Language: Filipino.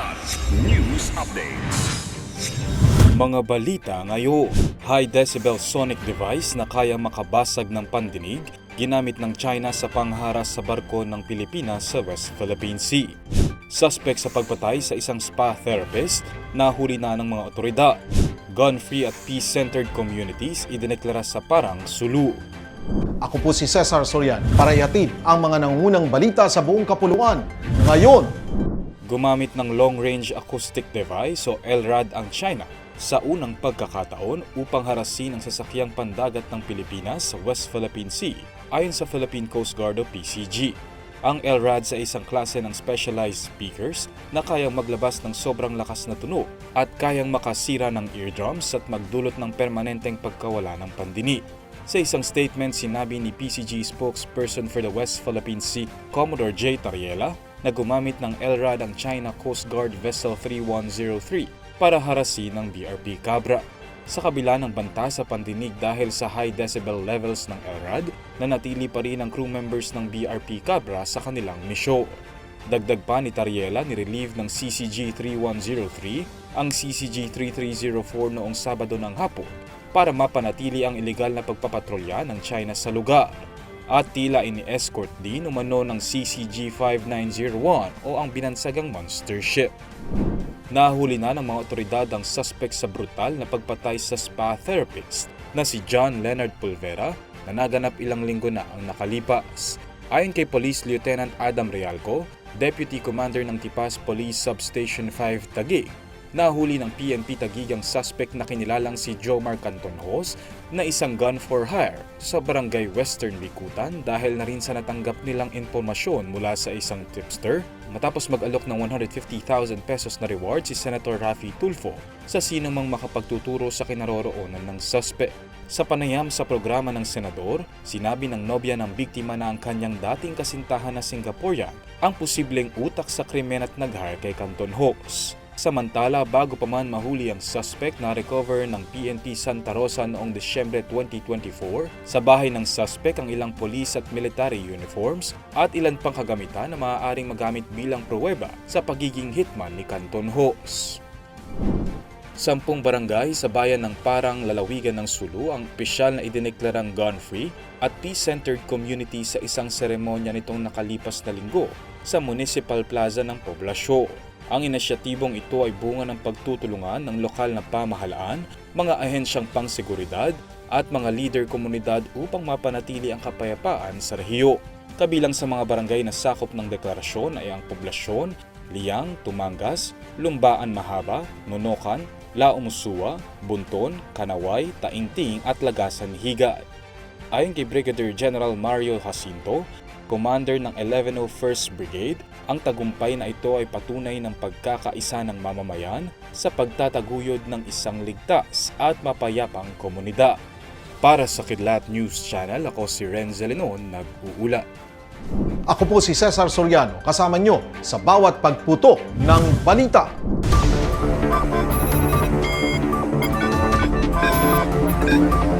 Kidlat News Updates. Mga balita ngayon. High decibel sonic device na kaya makabasag ng pandinig ginamit ng China sa pangharas sa barko ng Pilipinas sa West Philippine Sea. Suspect sa pagpatay sa isang spa therapist nahuli na ng mga otoridad. Gun-free at peace-centered communities idineklara sa parang sulu. Ako po si Cesar Sorian para ihatid ang mga nangungunang balita sa buong kapuluan. Ngayon, Gumamit ng long-range acoustic device o LRAD ang China sa unang pagkakataon upang harasin ang sasakyang pandagat ng Pilipinas sa West Philippine Sea ayon sa Philippine Coast Guard o PCG. Ang LRAD sa isang klase ng specialized speakers na kayang maglabas ng sobrang lakas na tunog at kayang makasira ng eardrums at magdulot ng permanenteng pagkawala ng pandinig. Sa isang statement, sinabi ni PCG spokesperson for the West Philippine Sea, Commodore J. Tariela, na gumamit ng LRAD ang China Coast Guard Vessel 3103 para harasin ng BRP Cabra. Sa kabila ng banta sa pandinig dahil sa high decibel levels ng LRAD, nanatili pa rin ang crew members ng BRP Cabra sa kanilang misyon. Dagdag pa ni Tariela ni-relieve ng CCG 3103 ang CCG 3304 noong Sabado ng hapon para mapanatili ang ilegal na pagpapatrolya ng China sa lugar. At tila ini-escort din umano ng CCG 5901 o ang binansagang monster ship. Nahuli na ng mga otoridad ang suspect sa brutal na pagpatay sa spa therapist na si John Leonard Pulvera na naganap ilang linggo na ang nakalipas. Ayon kay Police Lieutenant Adam Realco, Deputy Commander ng Tipas Police Substation 5 Taguig, nahuli ng PNP Taguig ang suspect na kinilalang si Jomar Cantonhos na isang gun for hire sa barangay Western Bikutan dahil na rin sa natanggap nilang impormasyon mula sa isang tipster matapos mag-alok ng 150,000 pesos na reward si Senator Rafi Tulfo sa sino mang makapagtuturo sa kinaroroonan ng suspect. Sa panayam sa programa ng senador, sinabi ng nobya ng biktima na ang kanyang dating kasintahan na Singaporean ang posibleng utak sa krimen at nag-hire kay Canton Hawks. Samantala, bago pa man mahuli ang suspect na recover ng PNP Santa Rosa noong Desyembre 2024, sa bahay ng suspect ang ilang police at military uniforms at ilan pang kagamitan na maaaring magamit bilang pruweba sa pagiging hitman ni Canton Hawks. Sampung barangay sa bayan ng Parang Lalawigan ng Sulu ang opisyal na idineklarang gun-free at peace-centered community sa isang seremonya nitong nakalipas na linggo sa Municipal Plaza ng poblasyon. Ang inisyatibong ito ay bunga ng pagtutulungan ng lokal na pamahalaan, mga ahensyang pangseguridad at mga leader komunidad upang mapanatili ang kapayapaan sa rehiyo. Kabilang sa mga barangay na sakop ng deklarasyon ay ang poblasyon, Liang, Tumangas, Lumbaan Mahaba, Nunokan, La Umusua, Bunton, Kanaway, Taingting at Lagasan Higad. Ayon kay Brigadier General Mario Jacinto, commander ng 1101st Brigade, ang tagumpay na ito ay patunay ng pagkakaisa ng mamamayan sa pagtataguyod ng isang ligtas at mapayapang komunidad. Para sa Kidlat News Channel, ako si Renzel Lenon, nag-uula. ako po si Cesar Soriano kasama nyo sa bawat pagputo ng balita. Kidlat